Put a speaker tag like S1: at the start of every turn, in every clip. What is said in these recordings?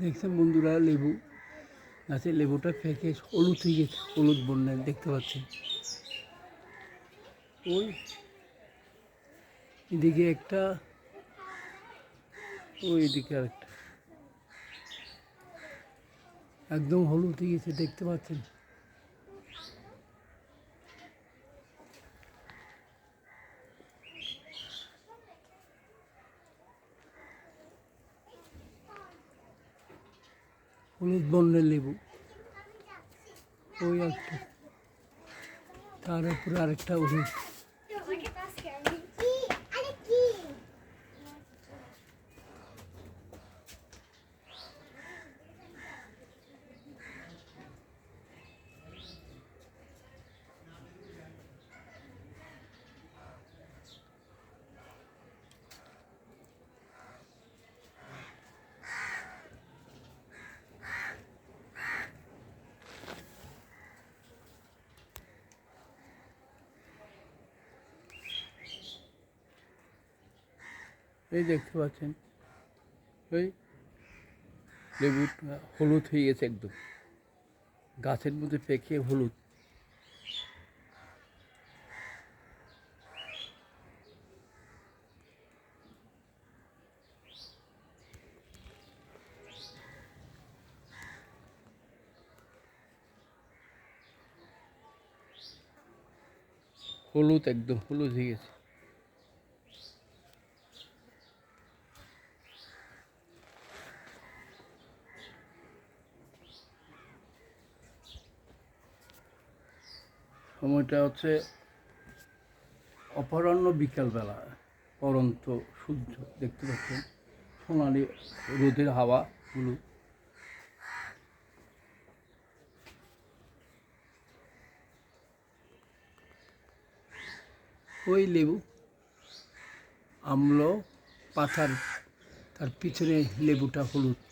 S1: দেখছেন বন্ধুরা, লেবু। গাছের লেবুটা ফেঁকে হলুদ হয়ে গেছে, হলুদ বন্যায় দেখতে পাচ্ছেন। ওই এদিকে একটা, ওই এদিকে আরেকটা। একদম হলুদ হয়ে গেছে, দেখতে পাচ্ছেন। হলুদ বর্ণের লেবু। ওই একটা। তার উপরে আরেকটা হলুদ এই দেখতে পাচ্ছেন। ওই লেবুটা হলুদ হয়ে গেছে একদম। গাছের মধ্যে পেকে হলুদ। হলুদ একদম, হলুদ হয়ে গেছে। সময়টা হচ্ছে অপরাহ্ন বিকালবেলা পরন্ত সূর্য, দেখতে পাচ্ছেন? সোনালি রোদের হাওয়া গুলো ওই লেবু, আমল পাতার তার পিছনে লেবুটা হলুদ।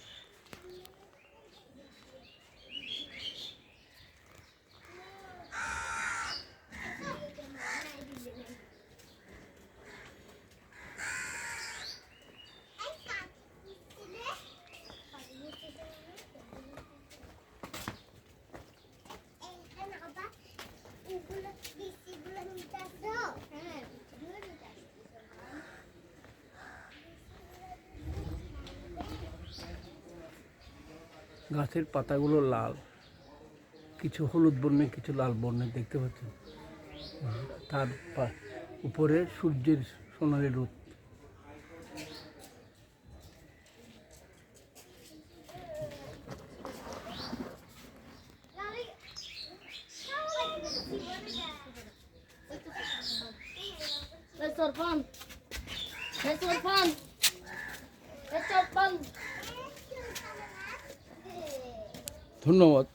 S1: গাছের পাতাগুলো লাল কিছু হলুদ বর্ণে কিছু লাল বর্ণে দেখতে পাচ্ছেন তার উপরে সূর্যের সোনালি রোদ
S2: Let's have fun. Let's have fun. Let's have fun.
S1: ধন্যবাদ।